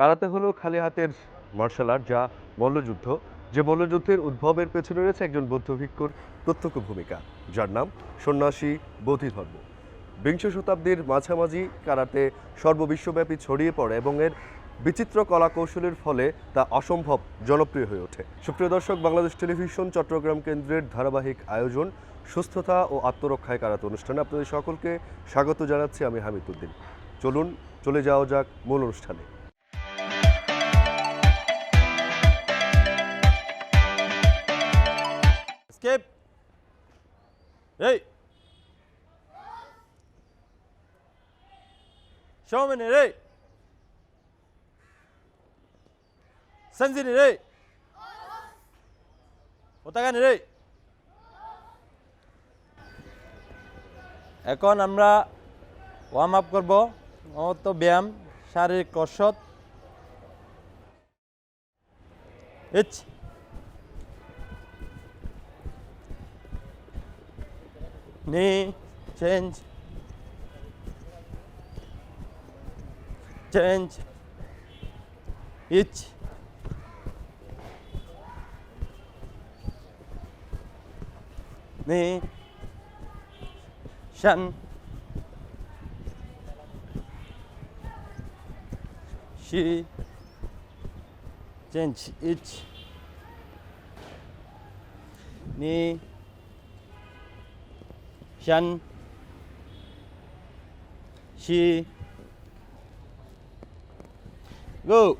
Karate হলো খালি হাতের মার্শাল আর্ট যা মল্লযুদ্ধ, যে মল্লযুদ্ধের উদ্ভবের পেছনে রয়েছে একজন বৌদ্ধ ভিক্ষুর প্রত্যক্ষ ভূমিকা, যার নাম সন্ন্যাসী বোধি ধর্ম বিংশ শতাব্দীর মাঝামাঝি কারাতে সর্ববিশ্বব্যাপী ছড়িয়ে পড়ে এবং এর বিচিত্র কলা কৌশলের ফলে তা অসম্ভব জনপ্রিয় হয়ে ওঠে। সুপ্রিয় দর্শক, বাংলাদেশ টেলিভিশন চট্টগ্রাম কেন্দ্রের ধারাবাহিক আয়োজন, সুস্থতা ও আত্মরক্ষায় কারাতে অনুষ্ঠানে আপনাদের সকলকে স্বাগত জানাচ্ছি আমি হামিদ উদ্দিন চলুন, চলে যাওয়া যাক মূল অনুষ্ঠানে। Hey. Show me hey. Senzini hey. ওতাগানি রে এখন আমরা ওয়ার্ম আপ করব অত ব্যায়াম, শারীরিক কসরত ইচ knee, change, change, each, knee, shan, she, change, each, knee, shan, she, go.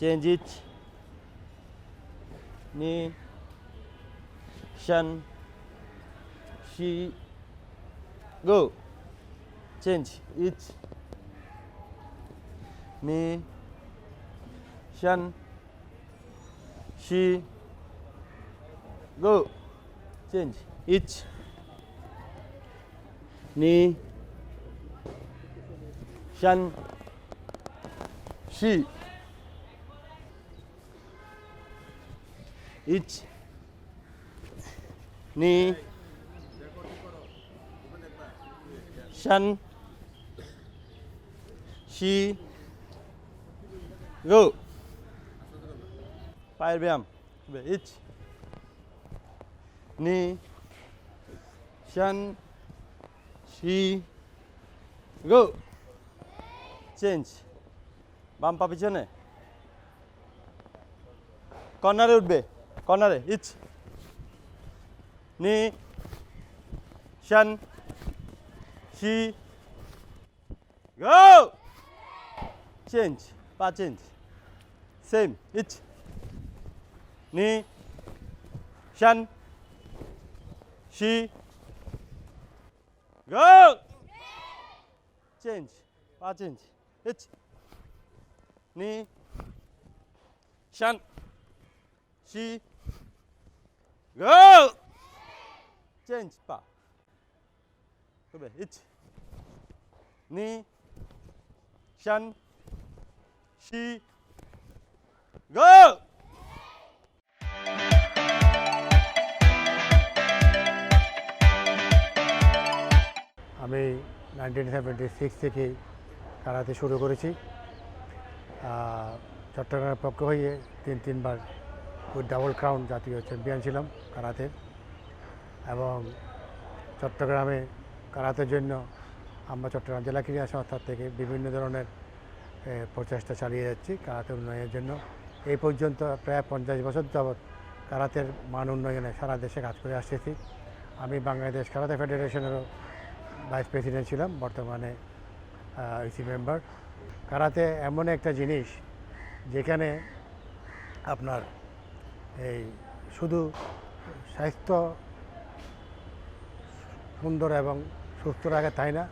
Change it. Knee, shan, she, go. Change it. Knee, shan, she, go. Change each knee shan she each knee shan she go পায়ের ব্যায়াম ইচ নি শান শি গো change বাম পা পিছনে। কর্নারে উঠবে। কর্নারে, ইচ। নি শান শি গো চেঞ্জ পা চেঞ্জ সেম ইচ। নি শান she go change pa change h ni shan she go change pa 그래 h ni shan nineteen seventy six থেকে কারাতে শুরু করেছি। চট্টগ্রামের পক্ষ হয়ে তিন, তিনবার ওই ডাবল ক্রাউন জাতীয় চ্যাম্পিয়ন ছিলাম কারাতে এবং চট্টগ্রামে কারাতের জন্য আমরা চট্টগ্রাম জেলা ক্রীড়া সংস্থা থেকে বিভিন্ন ধরনের প্রচেষ্টা চালিয়ে যাচ্ছি কারাতে উন্নয়নের জন্য। এই পর্যন্ত প্রায় পঞ্চাশ বছর যাবৎ কারাতের মান উন্নয়নে সারা দেশে কাজ করে আসতেছি। আমি বাংলাদেশ কারাতে ফেডারেশনেরও ভাইস প্রেসিডেন্ট ছিলাম, বর্তমানে ইসি মেম্বার কারাতে এমন একটা জিনিস যেখানে আপনার এই শুধু স্বাস্থ্য সুন্দর এবং সুস্থ রাখা তাই না,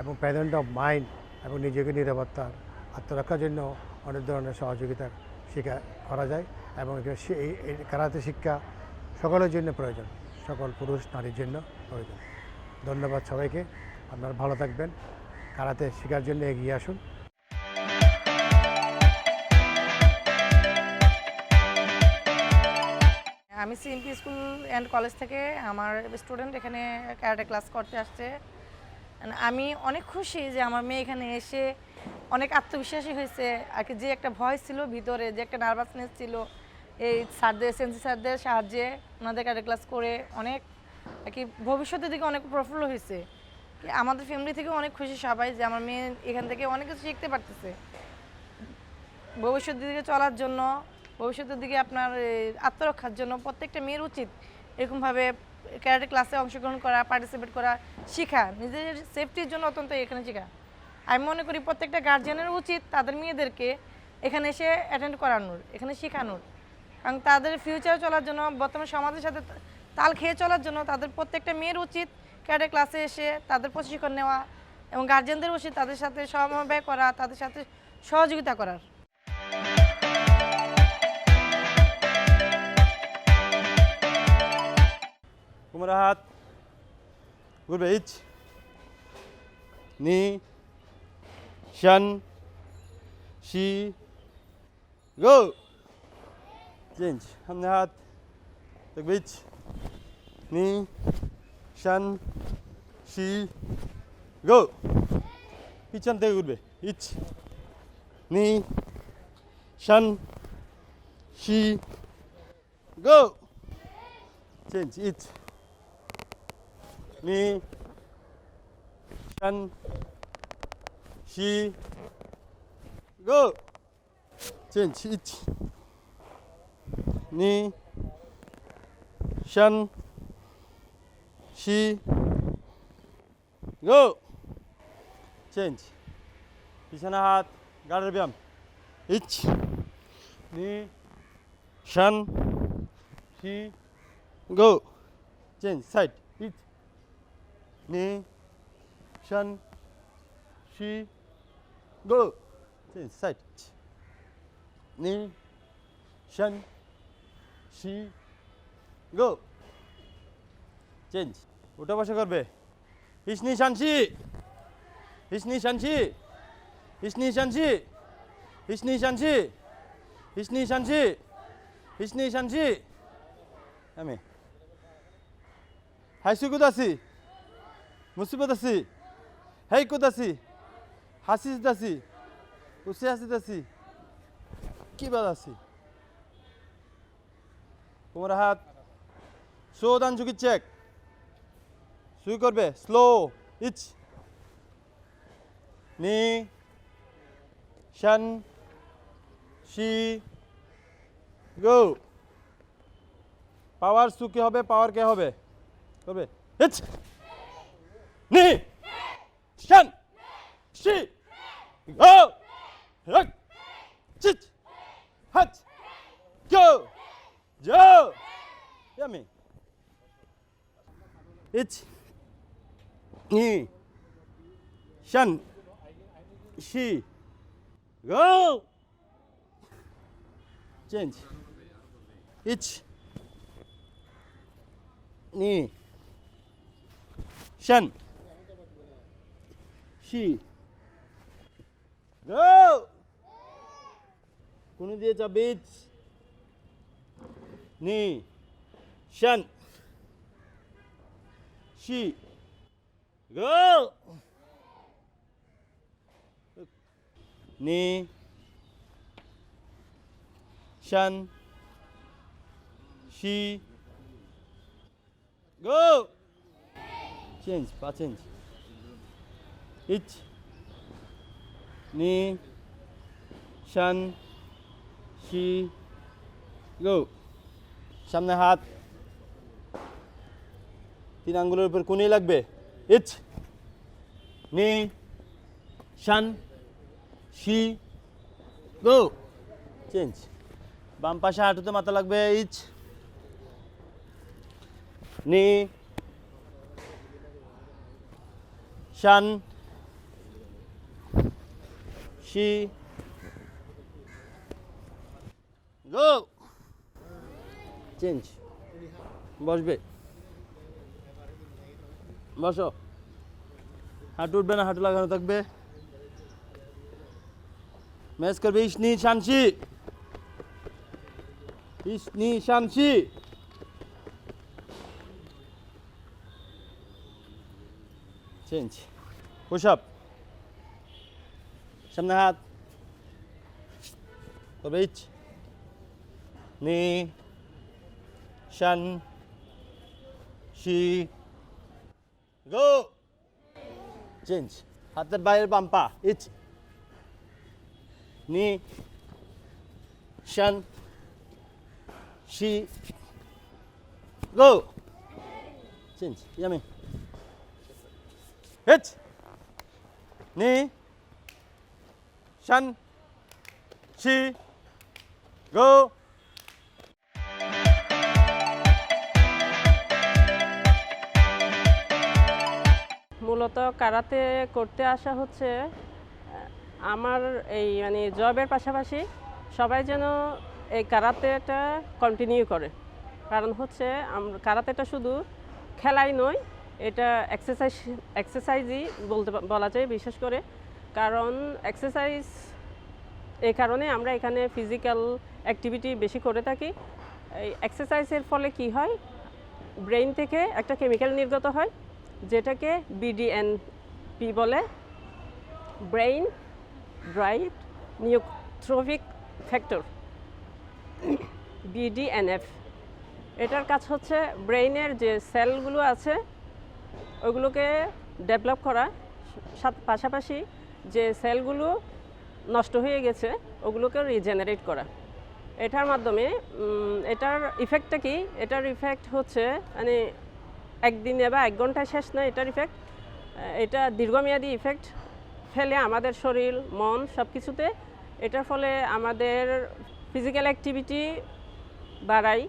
এবং প্রেজেন্ট অফ মাইন্ড এবং নিজেকে নিরাপত্তা, আত্মরক্ষার জন্য অনেক ধরনের সহযোগিতা শিক্ষা করা যায় এবং কারাতে শিক্ষা সকলের জন্য প্রয়োজন, সকল পুরুষ, নারীর জন্য প্রয়োজন। ধন্যবাদ সবাইকে। আপনারা ভালো থাকবেন। কারাতে শেখার জন্য এগিয়ে আসুন। আমি সিএমপি স্কুল অ্যান্ড কলেজ থেকে আমার স্টুডেন্ট এখানে ক্যারাটে ক্লাস করতে আসছে। আমি অনেক খুশি যে আমার মেয়ে এখানে এসে অনেক আত্মবিশ্বাসী হয়েছে। আর যে একটা ভয় ছিল ভিতরে, যে একটা নার্ভাসনেস ছিল, এই স্যারদের সেন্সি স্যারদের সাহায্যে ওনাদের ক্যারাটে ক্লাস করে অনেক আর কি ভবিষ্যতের দিকে অনেক প্রফুল্ল হয়েছে আমাদের ফ্যামিলি থেকে অনেক খুশি সবাই যে আমার মেয়ে এখান থেকে অনেক কিছু শিখতে পারতেছে। ভবিষ্যতের দিকে চলার জন্য, ভবিষ্যতের দিকে আপনার আত্মরক্ষার জন্য প্রত্যেকটা মেয়ের উচিত এরকমভাবে ক্যারাটে ক্লাসে অংশগ্রহণ করা পার্টিসিপেট করা, শেখা। নিজের সেফটির জন্য অত্যন্ত এখানে শেখা। আমি মনে করি প্রত্যেকটা গার্জিয়ানের উচিত তাদের মেয়েদেরকে এখানে এসে অ্যাটেন্ড করানোর, এখানে শেখানোর। কারণ তাদের ফিউচার চলার জন্য বর্তমান সমাজের সাথে তাল খেয়ে চলার জন্য তাদের প্রত্যেকটা মেয়ের উচিত ক্যাডে ক্লাসে এসে তাদের প্রশিক্ষণ নেওয়া এবং গার্জেনদের উচিত তাদের সাথে সমবায় করা, তাদের সাথে সহযোগিতা করার। হাত নি, শান, শি, গো। চেঞ্জ হামনে হাত বিচ 니, 샨, 시, 고! পিছানতে ঘুরবে ইচ নি শান শি গো চেঞ্জ ইচ নি শান শি গো চেঞ্জ ইচ নি শান শি গো চেঞ্জ পিছনে হাত গাড়ের ব্যায়াম ইচ নি শান শি গো চেঞ্জ সাইড ইচ নি শান শি গো চেঞ্জ সাইড নি শান শি গো চেঞ্জ উঠা বসা করবে। ইসনি শানসি। ইসনি শানসি। ইসনি শানসি। ইসনি শানসি। ইসনি শানসি। ইসনি শানসি। আমি হাসি কোথা আছি মুসিবত আছি হেই কোথা আছি হাসি আছি উসে হাসি আছি কি বাদ আছি? তোমার হাত। সৌদান চেক শুরু করবে। স্লো ইচ নি শান শি গো পাওয়ার সুকে হবে পাওয়ার কে হবে করবে ইচ নি শান শি গো রক চিচ হাচ গো জো ইয়ামি ইচ নি শান শি গো চেঞ্জ ইচ নি শান শি গো কোন দিয়ে চাবিচ নি শান শি গো নি শান শি গো চেঞ্জ পা চেঞ্জ ইচ নি শান শি গো সামনে হাত। তিন আঙ্গুলের উপর কোনি লাগবে। ইচ, নি, শান, শি, গো। চেঞ্জ। বাম পাশে হাঁটুতে মাথা লাগবে, ইচ, নি, শান, শি, গো। চেঞ্জ। বসবে। বসো। হাঁটু উঠবে না হাঁটু লাগানো থাকবে ম্যাচ করবে ইসনি শানসি ইসনি শানসি চেঞ্জ পুশ আপ সামনে হাত তবে ইচ নি শান শি গো চেঞ্জ হাতের বাইরের বাম পা ইচ নি শান শি গো চেঞ্জ ইয়ামি হিচ নি শান শি গো মূলত কারাতে করতে আসা হচ্ছে আমার এই মানে জবের পাশাপাশি সবাই যেন এই কারাতেটা কন্টিনিউ করে। কারণ হচ্ছে আম- কারাতেটা শুধু খেলাই নয়, এটা এক্সারসাইজ এক্সারসাইজই বলতে বলা যায় বিশেষ করে। কারণ এক্সারসাইজ এই কারণে আমরা এখানে ফিজিক্যাল অ্যাক্টিভিটি বেশি করে থাকি। এই এক্সারসাইজের ফলে কি হয়? ব্রেইন থেকে একটা কেমিক্যাল নির্গত হয়। যেটাকে বিডিএনপি বলে brain bright neurotrophic factor BDNF এটার কাজ হচ্ছে ব্রেইনের যে সেলগুলো আছে, ওগুলোকে ডেভেলপ করা। পাশাপাশি যে সেলগুলো নষ্ট হয়ে গেছে, ওগুলোকে রিজেনারেট করা। এটার মাধ্যমে এটার ইফেক্টটা কি? এটার ইফেক্ট হচ্ছে মানে একদিনে বা এক ঘন্টায় শেষ নয় এটার ইফেক্ট এটা দীর্ঘমেয়াদী ইফেক্ট ফেলে আমাদের শরীর, মন সব কিছুতে এটার ফলে আমাদের ফিজিক্যাল অ্যাক্টিভিটি বাড়ায়।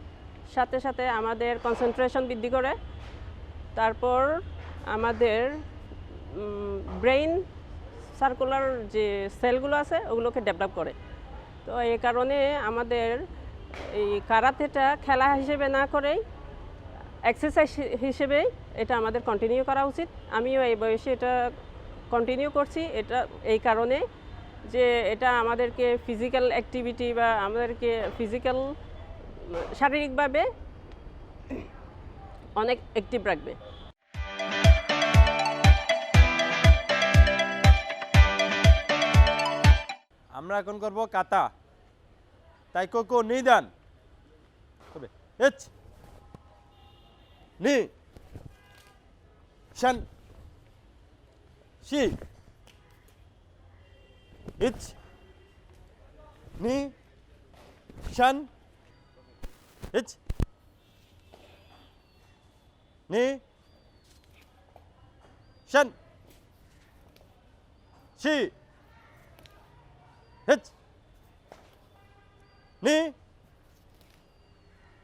সাথে সাথে আমাদের কনসেন্ট্রেশন বৃদ্ধি করে। তারপর আমাদের ব্রেইন সার্কুলার যে সেলগুলো আছে, ওগুলোকে ডেভেলপ করে। তো এই কারণে আমাদের এই কারাতেটা খেলা হিসেবে না করেই এক্সারসাইজ হিসেবে এটা আমাদের কন্টিনিউ করা উচিত। আমিও এই বয়সে এটা কন্টিনিউ করছি। এটা, এই কারণে যে এটা আমাদেরকে ফিজিক্যাল অ্যাক্টিভিটি বা আমাদেরকে ফিজিক্যাল শারীরিকভাবে অনেক অ্যাক্টিভ রাখবে। আমরা এখন করব কাতা। তাই কোকো নিদান। 你三、四、一、二、三、一、二、三、四、一、二、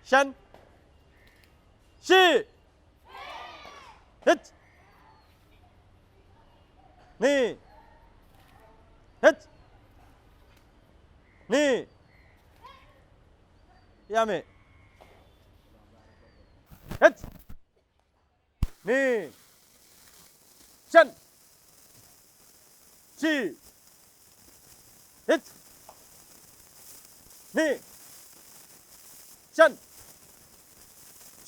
三。 셋, 네, 셋, 네, 야매, 셋, 네, 짠, 지, 셋, 네, 짠.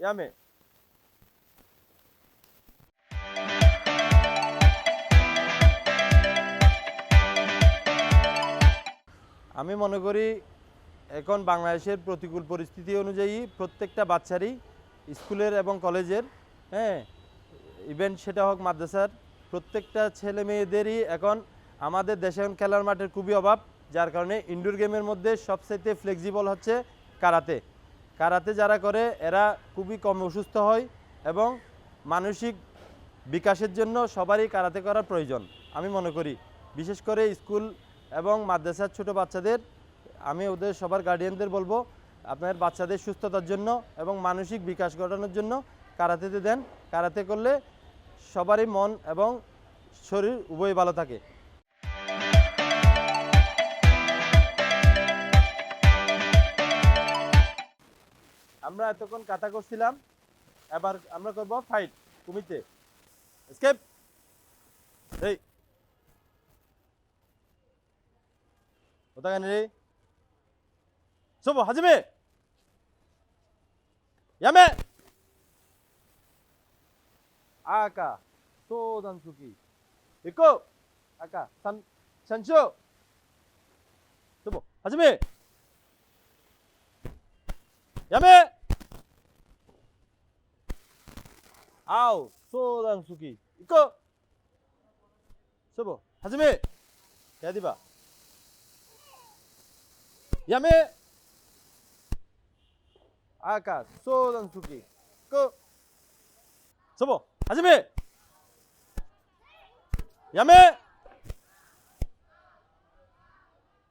Yame. আমি মনে করি এখন বাংলাদেশের প্রতিকূল পরিস্থিতি অনুযায়ী প্রত্যেকটা বাচ্চারই স্কুলের এবং কলেজের হ্যাঁ ইভেন্ট সেটা হোক মাদ্রাসার, প্রত্যেকটা ছেলে মেয়েদেরই এখন আমাদের দেশে খেলার মাঠের খুবই অভাব, যার কারণে ইনডোর গেমের মধ্যে সবচাইতে ফ্লেক্সিবল হচ্ছে কারাতে কারাতে যারা করে, এরা খুবই কম অসুস্থ হয় এবং মানসিক বিকাশের জন্য সবারই কারাতে করার প্রয়োজন। আমি মনে করি, বিশেষ করে স্কুল এবং মাদ্রাসার ছোট বাচ্চাদের, আমি ওদের সবার গার্ডিয়ানদের বলব, আপনার বাচ্চাদের সুস্থতার জন্য এবং মানসিক বিকাশ ঘটানোর জন্য কারাতেতে দেন। কারাতে করলে সবারই মন এবং শরীর উভয় ভালো থাকে। আমরা এতক্ষণ কাটা করছিলাম। এবার আমরা করব ফাইট, কুমিতে। স্কেপ এই। রে? হাজিমে! ইয়ামে! আকা সোদান সুকি ইকো আকা, সান হাজিমে! 아우 소단수기. 있고 여보 하지미! 야디바. 야매 아까 소단 수기. 끝 접어 하지미! 야매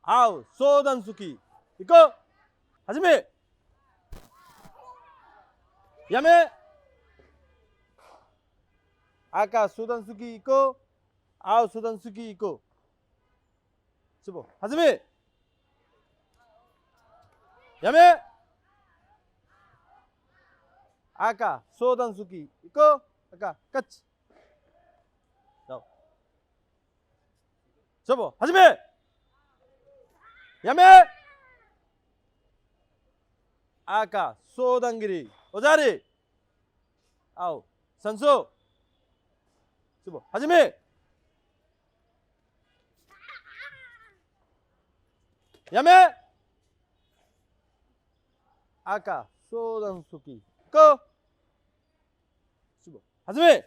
아우 소단 수기. 이거! 하지미! 야매 아까 소단 수기 있고 아우 소단 수기 있고. 접어 하지미! 야매! 아까 소단수기 있고 아까 끝. 자. 접어 하지미! 야매! 아까 소단길이 오자리! 아우 선수 ズボン始めやめ赤相談先行こうズボン始め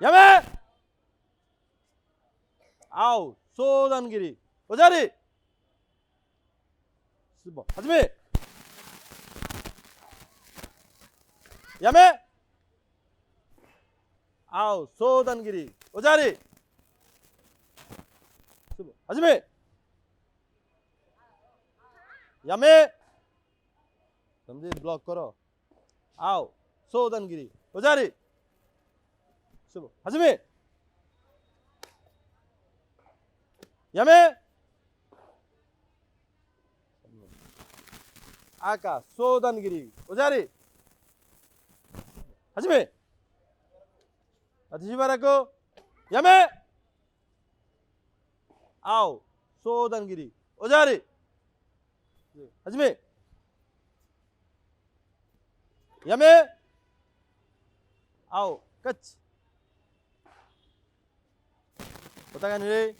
やめ青相談切りおじゃりズボン始めやめ 아우 소단 길이 오자리 하지메 야메 સમજી બ્લોક કરો આવ સોદનગીરી ઓજારી શુભ હાજમી યમે આકા સોદનગીરી ઓજારી હાજમી 드시기 바라고 야매! 아우 소단길이 오자리! 네, 하지미! 야매! 아우 끝! 오타가니리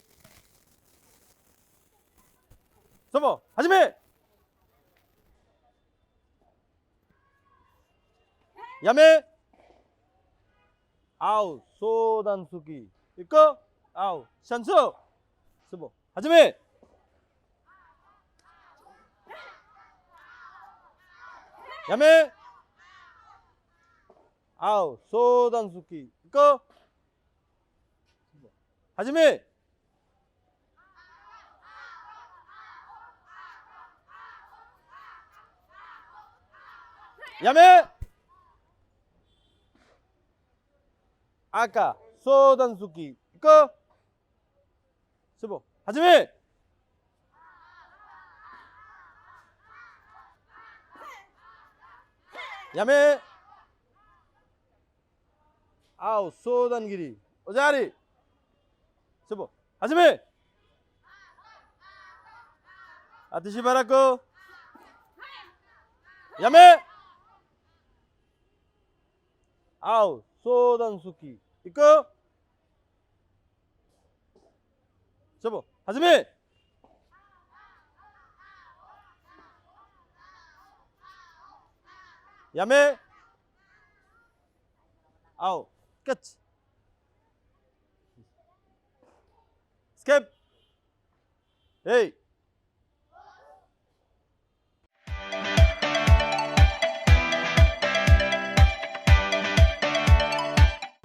서버 하지미! 야매! 아우 소단수기. 있고 아우 샨수 서버 하지메 야매 아우 소단수기. 이거 하지미! 야매 아까 소단수기 이거. 스보. 하지미! 야매! 아우 소단길이. 오자리! 서보. 하지미! 아티시 바라코 야매! 아우 소단수키 이거 서보 하지미! 야매! 아우 끝. 스캡 에이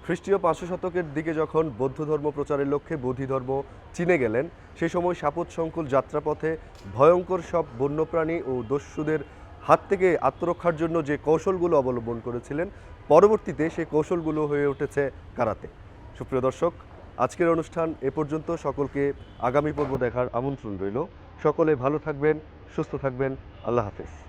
খ্রিস্টীয় পাঁচশো শতকের দিকে যখন বৌদ্ধ ধর্ম প্রচারের লক্ষ্যে বোধি ধর্ম চীনে গেলেন, সেই সময় সাপত সংকুল যাত্রাপথে ভয়ঙ্কর সব বন্যপ্রাণী ও দস্যুদের হাত থেকে আত্মরক্ষার জন্য যে কৌশলগুলো অবলম্বন করেছিলেন, পরবর্তীতে সেই কৌশলগুলো হয়ে উঠেছে কারাতে। সুপ্রিয় দর্শক, আজকের অনুষ্ঠান এ পর্যন্ত। সকলকে আগামী পর্ব দেখার আমন্ত্রণ রইল। সকলে ভালো থাকবেন, সুস্থ থাকবেন। আল্লাহ হাফেজ।